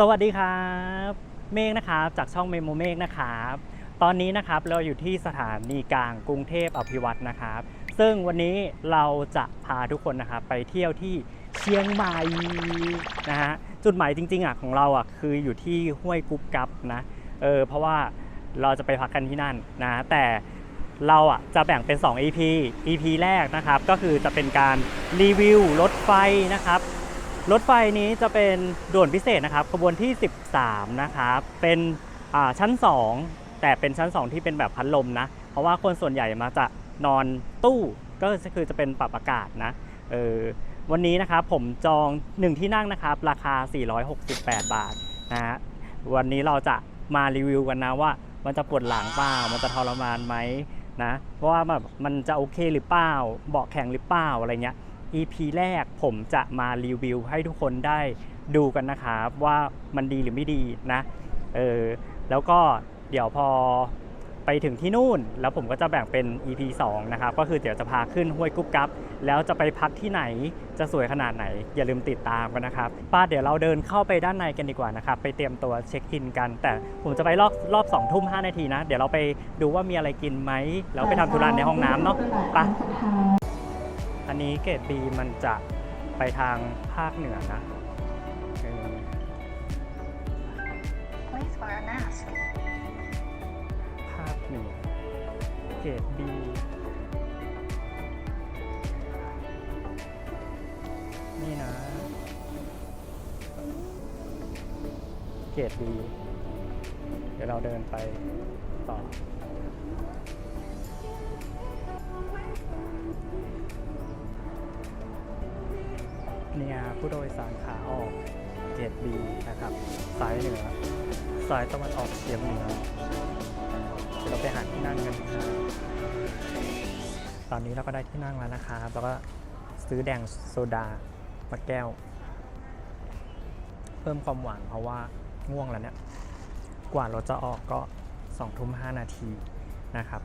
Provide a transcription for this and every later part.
สวัสดีครับ เมฆนะครับจากช่องเมโมเมฆนะครับ ตอนนี้นะครับเราอยู่ที่สถานีกลางกรุงเทพอภิวัตนะครับ ซึ่งวันนี้เราจะพาทุกคนนะครับไปเที่ยวที่เชียงใหม่นะฮะจุดหมายจริงๆอะของเราอะคืออยู่ที่ห้วยกุ๊บกับนะเออเพราะว่าเราจะไปพักกันที่นั่นนะแต่เราอะจะแบ่งเป็น 2 EP EP แรกนะครับ ก็คือจะเป็นการรีวิวรถไฟนะครับ รถไฟนี้จะเป็นด่วนพิเศษนะครับขบวนที่ 13 นะครับเป็นชั้น 2 แต่เป็นชั้น 2 ที่เป็นแบบพัดลมนะ เพราะว่าคนส่วนใหญ่มาจะนอนตู้ก็คือจะเป็นปรับอากาศนะเออวันนี้นะครับผมจอง 1 ที่นั่งนะครับ ราคา 468 บาทนะฮะวันนี้เราจะมารีวิวกันนะว่ามันจะปวดหลังเปล่า มันจะทรมานไหมนะเพราะว่าแบบมันจะโอเคหรือเปล่าเบาะแข็งหรือเปล่าอะไรเงี้ย EP แรกผมจะมารีวิวให้ทุกคนได้ดูกันนะครับว่ามันดีหรือไม่ดีนะเออแล้วก็เดี๋ยวพอไปถึงที่นู่น แล้วผมก็จะแบ่งเป็น EP 2 นะครับ ก็คือเดี๋ยวจะพาขึ้นห้วยกุ๊บกับ แล้วจะไปพักที่ไหนจะสวยขนาดไหน อย่าลืมติดตามกันนะครับ ป้าเดี๋ยวเราเดินเข้าไปด้านในกันดีกว่านะครับ ไปเตรียมตัวเช็คอินกัน แต่ผมจะไปรอบรอบสองทุ่มห้านาทีนะ เดี๋ยวเราไปดูว่ามีอะไรกินไหมแล้วไปทำธุระในห้องน้ำเนาะไป อันนี้เกรด B มันจะไปทางภาคเหนือนะเออ Please wear a mask. ภาคเหนือเกรด B นี่นะ เกรด B เดี๋ยวเราเดินไปต่อ ผู้โดยสารขาออกเกรด B นะครับสายเหนือสายตะวันออกเฉียงเหนือเดี๋ยวเราไปหาที่นั่งกันนะครับตอนนี้เราก็ได้ที่นั่งแล้วนะครับแล้วก็ซื้อแดงโซดามาแก้ว เพิ่มความหวานเพราะว่าง่วงแล้วเนี่ยกว่ารถจะออกก็สองทุ่มห้านาทีนะครับ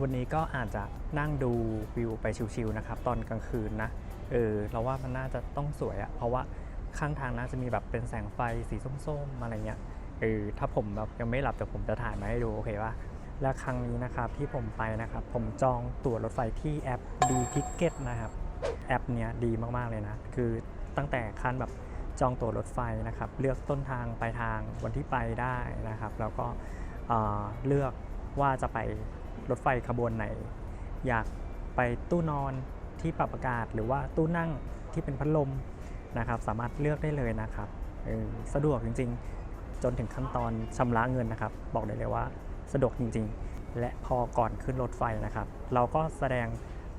วันนี้ก็อาจจะนั่งดูวิวไปชิวๆนะครับ ตอนกลางคืนนะ เออเราว่ามันน่าจะต้องสวยอะเพราะว่าข้างทางน่าจะมีแบบเป็นแสงไฟสีส้มๆอะไรเงี้ยเออถ้าผมแบบยังไม่หลับเดี๋ยวผมจะถ่ายมาให้ดูโอเคปะและครั้งนี้นะครับที่ผมไปนะครับ ผมจองตั๋วรถไฟที่แอป D Ticket นะครับ แอปเนี้ยดีมากๆเลยนะ คือตั้งแต่ขั้นแบบจองตั๋วรถไฟนะครับ เลือกต้นทางปลายทางวันที่ไปได้นะครับ แล้วก็เเลือกว่าจะไปรถไฟขบวนไหน อยากไปตู้นอน ที่ปรับอากาศ หรือว่าตู้นั่งที่เป็นพัดลมนะครับ สามารถเลือกได้เลยนะครับสะดวกจริงๆ จนถึงขั้นตอนชำระเงินนะครับ บอกได้เลยว่าสะดวกจริง ๆ และพอก่อนขึ้นรถไฟนะครับ เราก็แสดง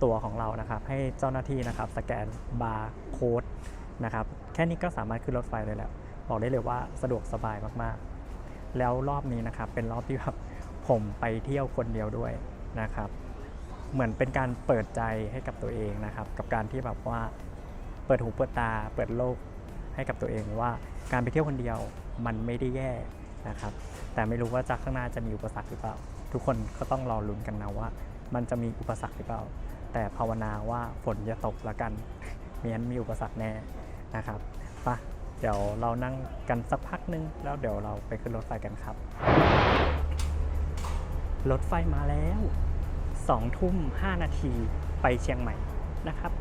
ตัวของเรานะครับ ให้เจ้าหน้าที่นะครับสแกนบาร์โค้ดนะครับแค่นี้ก็สามารถขึ้นรถไฟเลยแล้วบอกได้เลยว่าสะดวกสบายมากๆ แล้วรอบนี้นะครับเป็นรอบที่แบบผมไปเที่ยวคนเดียวด้วยนะครับ เหมือนเป็นการเปิดใจให้กับตัวเองนะครับ กับการที่แบบว่าเปิดหูเปิดตา เปิดโลกให้กับตัวเองว่าการไปเที่ยวคนเดียวมันไม่ได้แย่นะครับ แต่ไม่รู้ว่าจากข้างหน้าจะมีอุปสรรคหรือเปล่า ทุกคนก็ต้องรอลุ้นกันนะว่า มันจะมีอุปสรรคหรือเปล่า แต่ภาวนาว่าฝนอย่าตกละกันมียนมีอุปสรรคแน่นะครับไปะเดี๋ยวเรานั่งกันสักพักนึง แล้วเดี๋ยวเราไปขึ้นรถไฟกันครับ รถไฟมาแล้ว สองทุ่มห้านาทีไปเชียงใหม่นะครับ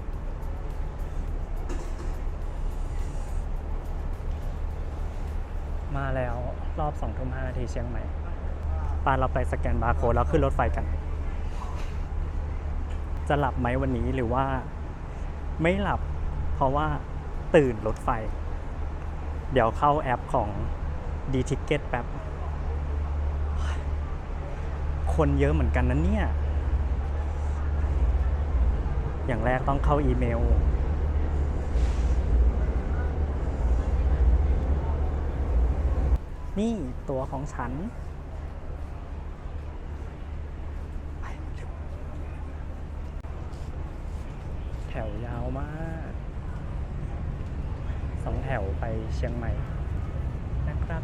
มาแล้วรอบสองทุ่มห้านาทีเชียงใหม่ปานเราไปสแกนบาร์โค้ดแล้วขึ้นรถไฟกัน จะหลับไหมวันนี้หรือว่าไม่หลับเพราะว่าตื่นรถไฟ เดี๋ยวเข้าแอปของ d t i c k e t แป๊บ คนเยอะเหมือนกันนะเนี่ย อย่างแรกต้องเข้าอีเมล นี่ตัวของฉันแถวยาวมาก สองแถวไปเชียงใหม่ นะครับ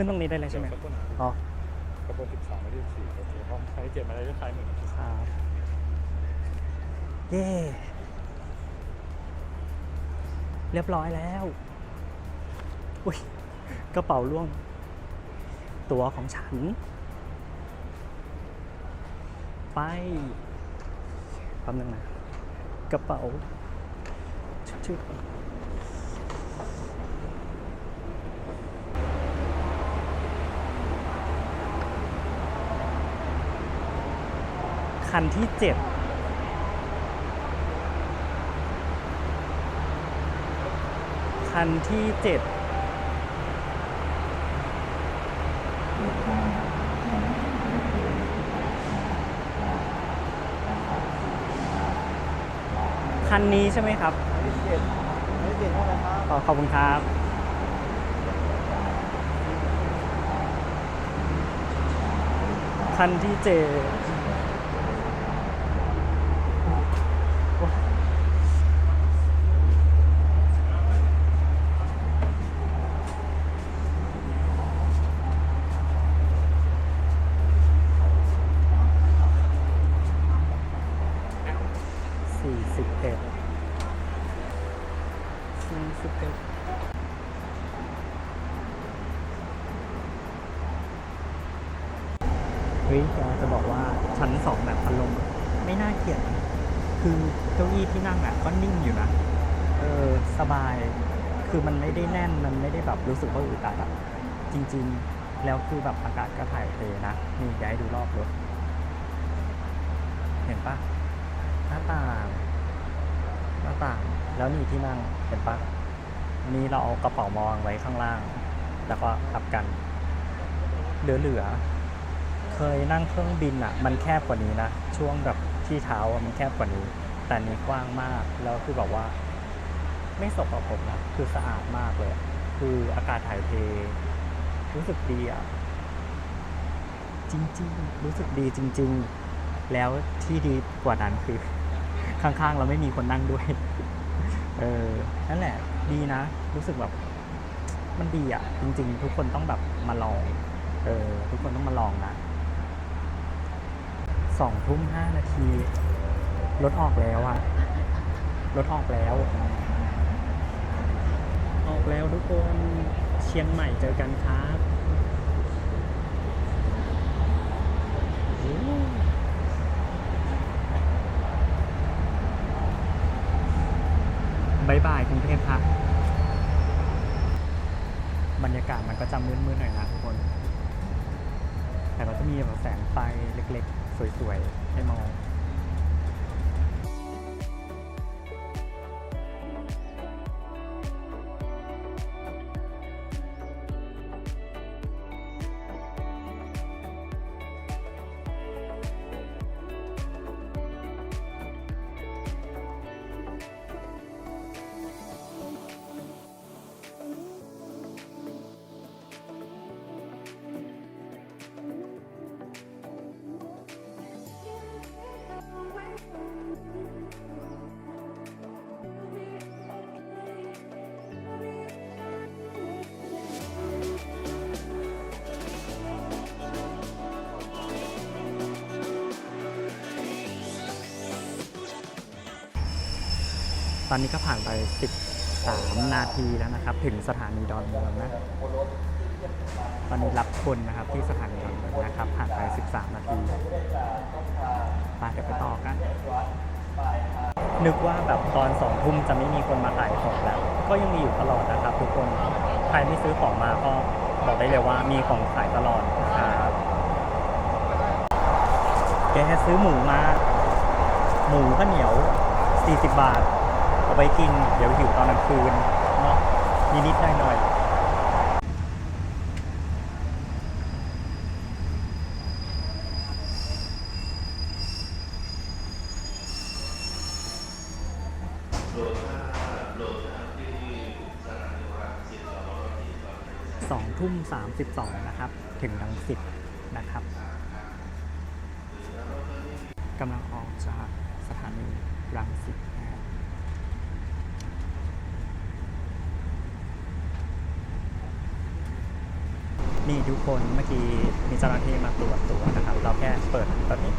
ขึ้นตรงนี้ได้เลยใช่ไหมขบวนอ๋อขบวนสิบสามไม่ได้สี่โอเคห้องใครเจ็บอะไรก็ใช้หนึ่งครับ เย้เรียบร้อยแล้ว อุ้ย กระเป๋าล่วง ตัวของฉัน ไปแป๊บนึงนะ กระเป๋าชึบๆ คันที่เจ็ดคันที่เจ็ดคันนี้ใช่ไหมครับไม่เจ็บไม่เจ็บเท่าไหร่ครับขอขอบคุณครับ คันที่เจสี่สิบเอ็ดสี่สิบเอ็ด เฮ้ยอยากจะบอกว่าชั้นสองแบบพัดลมไม่น่าเกลียดนคือเก้าอี้ที่นั่งอะก็นิ่งอยู่นะเออสบาย คือมันไม่ได้แน่นมันไม่ได้แบบรู้สึกว่าอึดอัดอะจริง ๆ แล้วคือแบบอากาศก็ถ่ายเทนะนี่ย้ายดูรอบรถเห็นปะหน้าต่างหน้าต่าง แล้วนี่ที่นั่งเห็นปะนี่เราเอากระเป๋ามาวางไว้ข้างล่าง แล้วก็ทับกันเหลือๆ เคยนั่งเครื่องบินอะ มันแคบกว่านี้นะ ช่วงแบบที่เท้ามันแคบกว่านี้ แต่นี้กว้างมาก แล้วคือแบบว่า ไม่สกปรกนะ คือสะอาดมากเลย คืออากาศถ่ายเท รู้สึกดีอะ จริง ๆ รู้สึกดีจริง ๆ แล้วที่ดีกว่านั้นคือ ข้างๆ เราไม่มีคนนั่งด้วย เออ นั่นแหละ ดีนะ รู้สึกแบบมันดีอะ จริง ๆ ทุกคนต้องแบบมาลอง เออ ทุกคนต้องมาลองนะ สองทุ่มห้านาที รถออกแล้วอะรถออกแล้ว ออกแล้วทุกคนเชียงใหม่เจอกันครับโอ้บายบายกรุงเทพครับ บรรยากาศมันก็จะมืดๆหน่อยนะทุกคน แต่ก็จะมีแบบแสงไฟเล็กๆ สวยๆ ให้มอง ตอนนี้ก็ผ่านไป 13 นาทีแล้วนะครับ ถึงสถานีดอนเมืองนะ ตอนนี้รับคนนะครับที่สถานีดอนเมืองนะครับ ผ่านไป 13 นาทีไปเดี๋ยวไปต่อกัน นึกว่าแบบตอนสองทุ่มจะไม่มีคนมาขายของแล้ว ก็ยังมีอยู่ตลอดนะครับ ทุกคน ใครไม่ซื้อของมาก็บอกได้เลยว่ามีของขายตลอดนะครับ แกซื้อหมูมา หมูข้าวเหนียว 40 บาท เอาไปกิน เดี๋ยวหิวตอนกลางคืนเนาะนิดๆหน่อยๆสองทุ่มสามสิบสองนะครับ ถึงรังสิตนะครับกำลังออกจากสถานีรังสิต นี่ทุกคนเมื่อกี้มีเจ้าหน้าที่มาตรวจตัวนะครับ เราแค่เปิดแบบนี้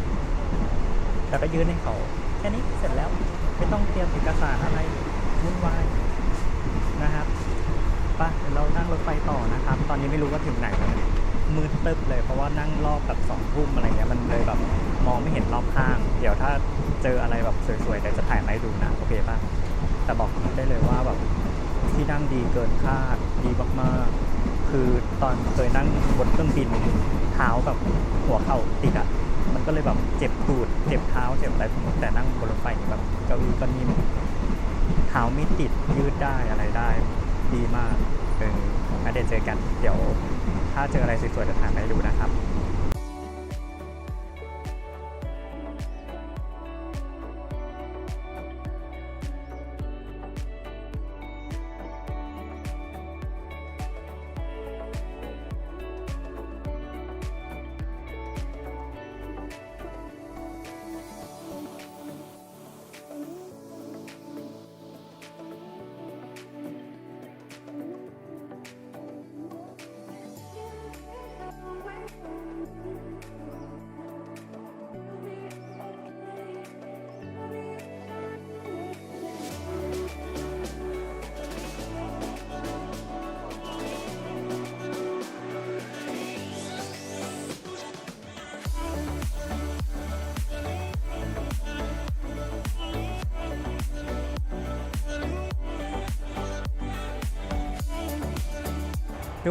แล้วก็ยื่นให้เขาแค่นี้เสร็จแล้วไม่ต้องเตรียมเอกสารอะไรวุ่นวายนะครับปะเดี๋ยวเรานั่งรถไฟต่อนะครับ ตอนนี้ไม่รู้ว่าถึงไหนแล้วมืดตึ๊บเลยเพราะว่านั่งรอบแบบสองทุ่มอะไรเงี้ยมันเลยแบบมองไม่เห็นรอบข้าง เดี๋ยวถ้าเจออะไรแบบสวยๆเดี๋ยวจะถ่ายมาให้ดูนะโอเคปะแต่บอกได้เลยว่าแบบที่นั่งดีเกินคาดดีมากๆ คือตอนเคยนั่งบนเครื่องบินเท้าแบบหัวเข่าติดอะมันก็เลยแบบเจ็บตูดเจ็บเท้าเจ็บอะไรแต่นั่งบนรถไฟแบบเก้าอี้ก็นิ่มเท้าไม่ติดยืดได้อะไรได้ ดีมากเออเดี๋ยวเจอกัน เดี๋ยว ถ้าเจออะไรสวยๆจะถ่ายมาให้ดูนะครับ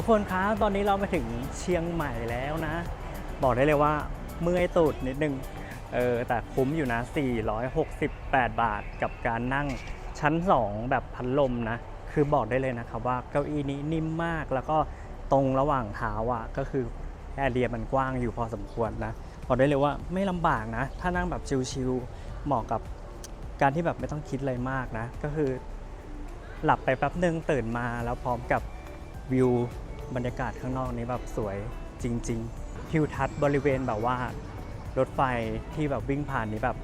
ทุกคนครับตอนนี้เรามาถึงเชียงใหม่แล้วนะ บอกได้เลยว่าเมื่อยตูดนิดนึงเออแต่คุ้มอยู่นะ 468 บาทกับการนั่งชั้น 2 แบบพัดลมนะ คือบอกได้เลยนะครับว่าเก้าอี้นี้นิ่มมากแล้วก็ตรงระหว่างเท้าอะก็คือแอเรียมันกว้างอยู่พอสมควรนะบอกได้เลยว่าไม่ลำบากนะ ถ้านั่งแบบชิลๆเหมาะกับการที่แบบไม่ต้องคิดอะไรมากนะ ก็คือหลับไปแป๊บหนึ่งตื่นมาแล้วพร้อมกับวิว บรรยากาศข้างนอกนี้แบบสวยจริงๆทิวทัศน์บริเวณแบบว่ารถไฟที่แบบวิ่งผ่านนี้แบบ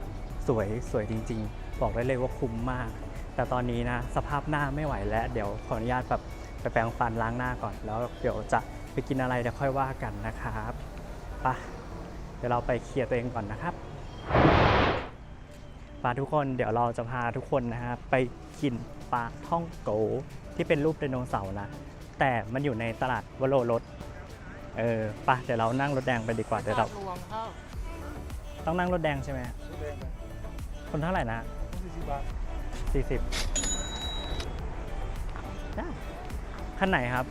สวยสวยจริง ๆ บอกได้เลยว่าคุ้มมาก แต่ตอนนี้นะสภาพหน้าไม่ไหวแล้ว เดี๋ยวขออนุญาตแบบไปแปรงฟันล้างหน้าก่อนแล้วเดี๋ยวจะไปกินอะไรเดี๋ยวค่อยว่ากันนะครับไปะเดี๋ยวเราไปเคลียร์ตัวเองก่อนนะครับปลาทุกคนเดี๋ยวเราจะพาทุกคนนะฮะไปกินปลาท่องโกที่เป็นรูปไดโนเสาร์นะ แต่มันอยู่ในตลาดวโรรสเออปะเดี๋ยวเรานั่งรถแดงไปดีกว่าเดี๋ยวเรารวมข้าวต้องนั่งรถแดงใช่ไหมทุเรียนไปคนเท่าไหร่นะสี่สิบบาท40ได้ขั้นไหนครับ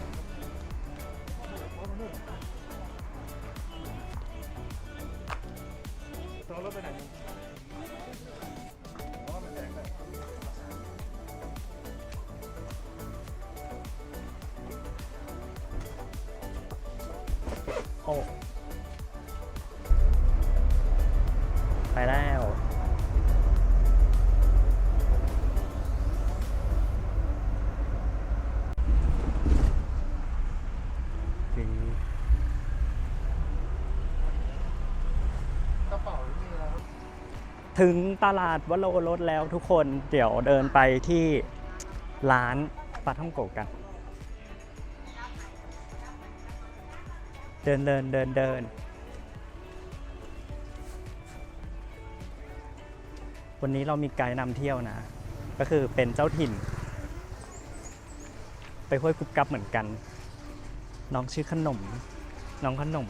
ต้องรถไปไหน ถึงตลาดวโรรสแล้วทุกคนเดี๋ยวเดินไปที่ร้านปลาท่องโกะกัน เดินเดินเดินเดินวันนี้เรามีไกด์นำเที่ยวนะ ก็คือเป็นเจ้าถิ่น ไปห้วยกุบกับเหมือนกัน น้องชื่อขนม น้องขนม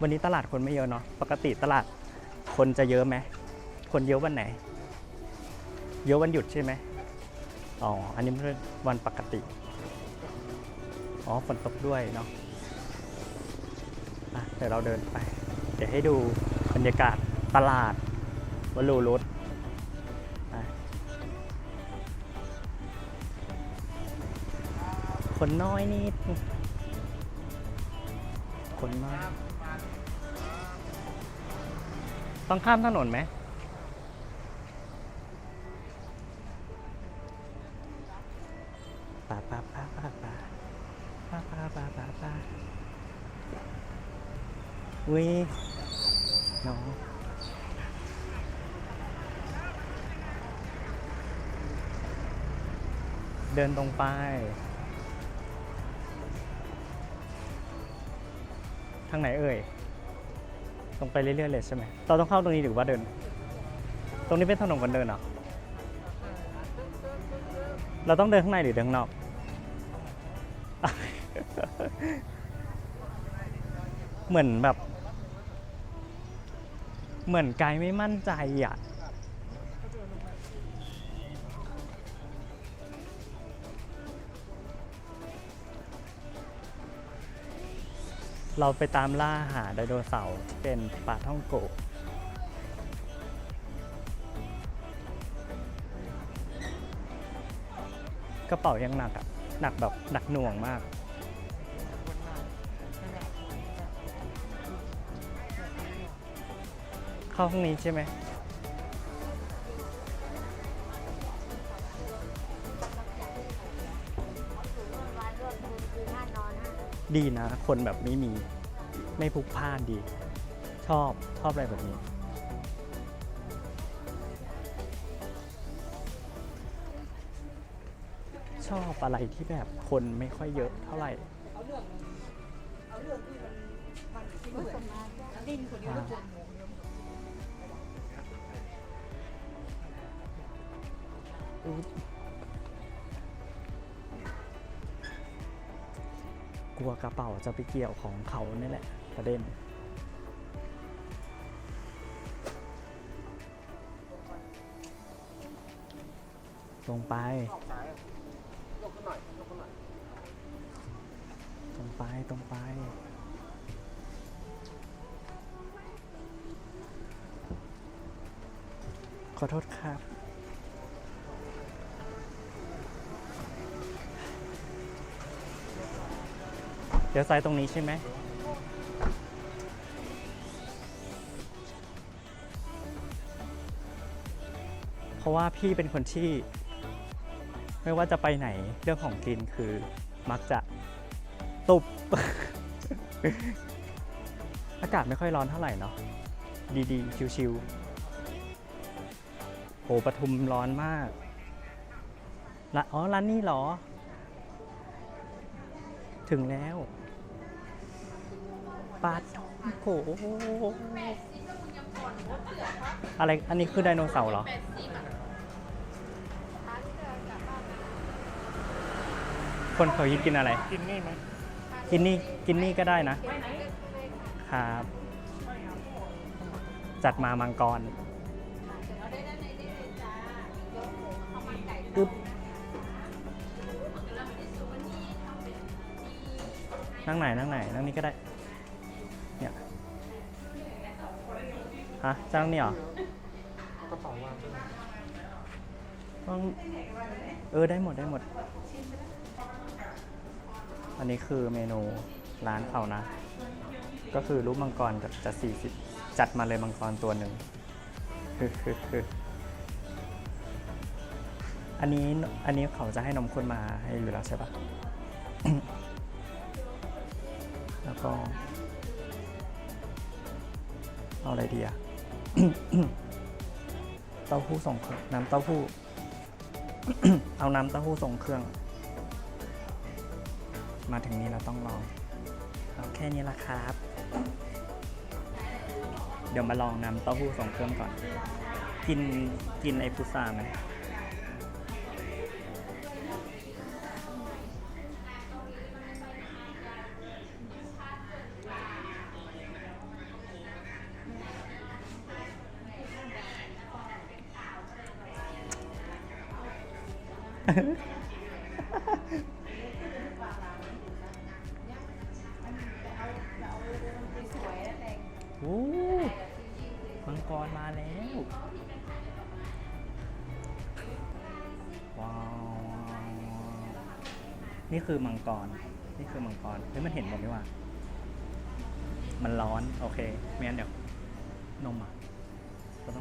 วันนี้ตลาดคนไม่เยอะเนาะปกติตลาดคนจะเยอะไหมคนเยอะวันไหน เยอะวันหยุดใช่ไหมอ๋ออันนี้เป็นวันปกติอ๋อฝนตกด้วยเนาะอะเดี๋ยวเราเดินไป เดี๋ยวให้ดูบรรยากาศตลาดวลูรุตไปคนน้อยนิดคนน้อย ต้องข้ามถนนไหมปาปาปาปาปาปาปาปาปาปาอุ้ยน้องเดินตรงไป ทางไหนเอ่ย ตรงไปเรื่อยๆเลยใช่ไหมเราต้องเข้าตรงนี้หรือว่าเดิน ตรงนี้เป็นถนนคนเดินเหรอเราต้องเดินข้างในหรือเดินข้างนอก เหมือนแบบ เหมือนกายไม่มั่นใจอะ เราไปตามล่าหาไดโนเสาร์เป็นปลาท่องโกะกระเป๋ายังหนักอะหนักแบบหนักหน่วงมาก เข้าห้องนี้ใช่ไหม ดีนะ คนแบบไม่มีไม่พลุกพล่านดี ชอบชอบอะไรแบบนี้ ชอบอะไรที่แบบคนไม่ค่อยเยอะเท่าไหร่อ่าอุ๊ย กลัวกระเป๋าจะไปเกี่ยวของเขานี่แหละประเด็นตรงไปตรงไปตรงไป ขอโทษครับ ดี๋ยวซ้ายตรงนี้ใช่ไหมเพราะว่าพี่เป็นคนที่ ไม่ว่าจะไปไหนเรื่องของกินคือมักจะตุบ อากาศไม่ค่อยร้อนเท่าไหร่เนาะดีๆ ชิวๆโหปทุมร้อนมากละอ๋อ ร้านนี้เหรอ ถึงแล้ว ปาดโหอะไร อันนี้คือไดโนเสาร์เหรอ คนเขาฮิตกินอะไร กินนี่ไหมกินนี่ กินนี่ก็ได้นะ ครับ จัดมามังกรปึ๊บนั่งไหน นั่งไหน นั่งนี่ก็ได้ ฮะจ้างนี่เหรอกระเป๋าวางวยนต้องเออได้หมดได้หมด อันนี้คือเมนูร้านเขานะ ก็คือรูปมังกรจะจะสี่สิบจัดมาเลยมังกรตัวหนึ่งอันนี้อันนี้เขาจะให้นมข้นมาให้อยู่แล้วใช่ปะแล้วก็ เอาอะไรดีอะ เต้าหู้ส่งเครื่องน้ำเต้าหู้ เอาน้ำเต้าหู้ส่งเครื่อง มาถึงนี้เราต้องลองเอาแค่นี้ละครับ เดี๋ยวมาลองน้ำเต้าหู้ส่งเครื่องก่อน กินกินไอพุซ่าไหม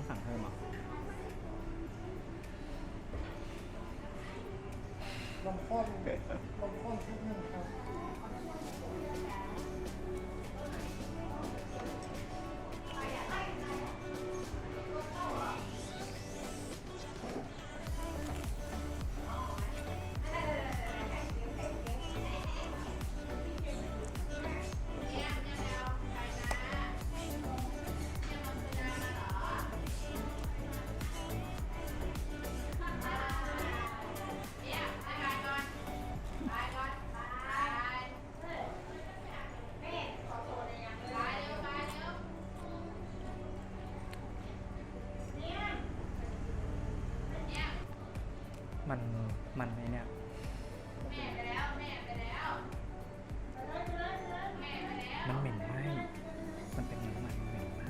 สั่งเพิ่มอะลมข้นลมข้นชุดหนึ่งครับ มันมันไอเนี่ยมันเหม็นไหมมันเป็นน้ำมันเหม็นไหม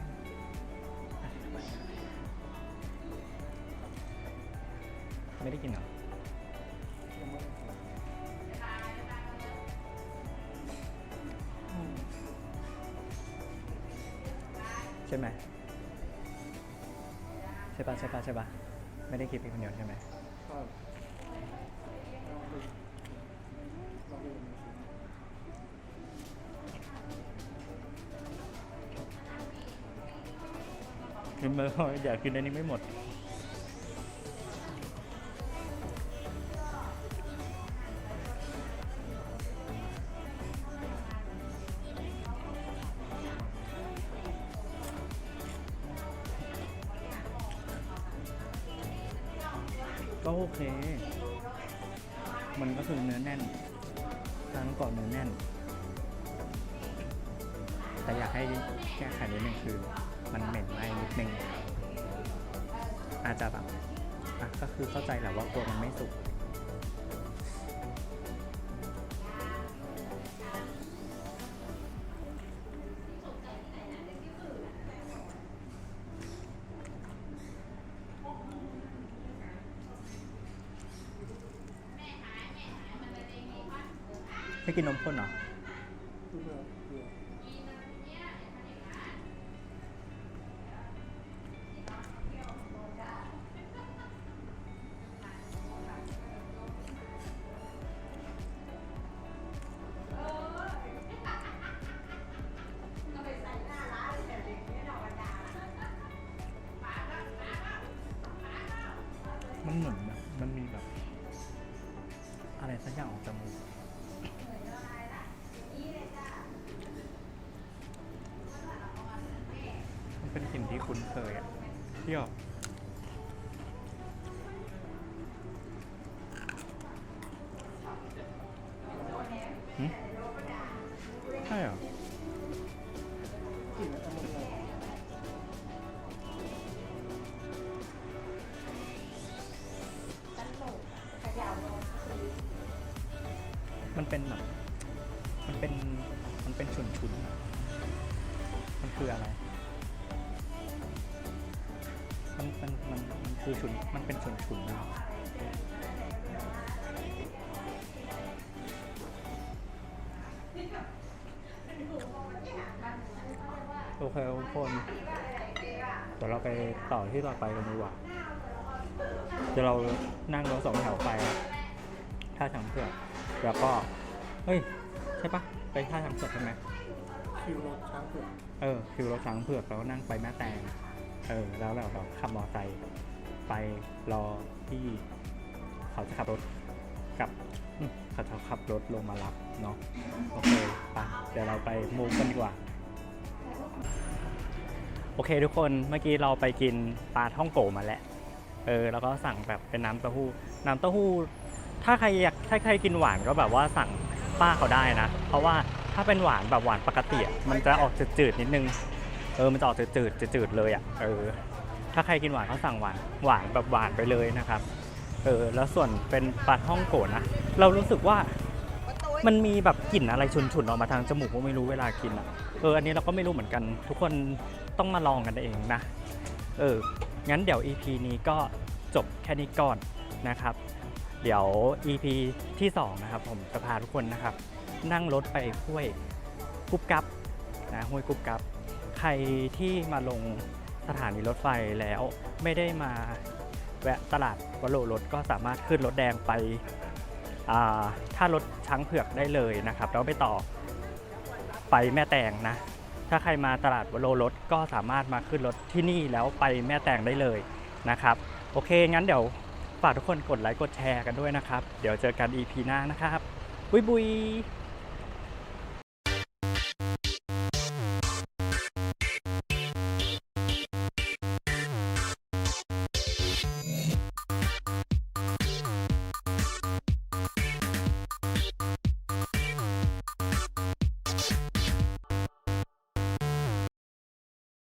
ไม่ได้กินเหรอใช่ไหมใช่ปะใช่ปะใช่ปะไม่ได้คิดเป็นคนเดียวใช่ไหม มาออยากกินอันนี้ไม่หมด ก็โอเค มันก็คือเนื้อแน่นทางก่อนเนื้อแน่น แต่อยากให้แก้ไขนิดนึงคือ มันเหม็นไหมนิดนึง อาจจะแบบอะก็คือเข้าใจแหละว่ากลัวมันไม่สุกไม่กินนมข้นเหรอ เหมือนแบบมันมีแบบ อะไรสักอย่างออกจมูกมันเป็นกลิ่นที่คุ้นเคยอะที่ออก มันเป็นแบบมันเป็นมันเป็นฉุนฉุนมันคืออะไร มันมันมันมันคือฉุนมันเป็นฉุนฉุนๆอะโอเคทุกคนเดี๋ยวเราไปต่อที่ต่อไปกันดีกว่าเดี๋ยวเรานั่งรถสองแถวไปท่าช้างเผือก แล้วก็ เฮ้ย ใช่ปะไปท่าช้างเผือกใช่ไหมคิวรถช้างเผือกเออคิวรถช้างเผือกแล้วนั่งไปแม่แตงเออแล้วเราเราขับมอเตอร์ไซค์ไปรอที่เขาจะขับรถกลับอืมเขาจะขับรถลงมารับเนาะโอเคไปเดี๋ยวเราไปมูฟกันดีกว่า โอเคทุกคนเมื่อกี้เราไปกินปลาท่องโกมาแล้วเออแล้วก็สั่งแบบเป็นน้ำเต้าหู้น้ำเต้าหู้ ถ้าใครอยากถ้าใครกินหวานก็แบบว่าสั่งป้าเขาได้นะ เพราะว่าถ้าเป็นหวานแบบหวานปกติอะมันจะออกจืดๆนิดนึง เออ มันจะออกจืดๆจืดๆเลยอะ เออ ถ้าใครกินหวานเขาสั่งหวาน หวานแบบหวานไปเลยนะครับเอออ แล้วส่วนเป็นปลาท่องโกะนะ เรารู้สึกว่ามันมีแบบกลิ่นอะไรฉุนๆออกมาทางจมูกก็ไม่รู้เวลากินอะ เออ อันนี้เราก็ไม่รู้เหมือนกัน ทุกคนต้องมาลองกันเองนะ เออ งั้นเดี๋ยว EP นี้ก็จบแค่นี้ก่อนนะครับ เดี๋ยว EP ที่สองนะครับ ผมจะพาทุกคนนะครับ นั่งรถไปห้วยกุบกับนะห้วยกุบกับ ใครที่มาลงสถานีรถไฟแล้วไม่ได้มาแวะตลาดวโรรถก็สามารถขึ้นรถแดงไปถ้ารถช้างเผือกได้เลยนะครับแล้วไปต่อไปแม่แตงนะ ถ้าใครมาตลาดวโรรถก็สามารถมาขึ้นรถที่นี่แล้วไปแม่แตงได้เลยนะครับ โอเคงั้นเดี๋ยว ฝากทุกคนกดไลค์กดแชร์กันด้วยนะครับ เดี๋ยวเจอกัน EP หน้านะครับ บุยบุย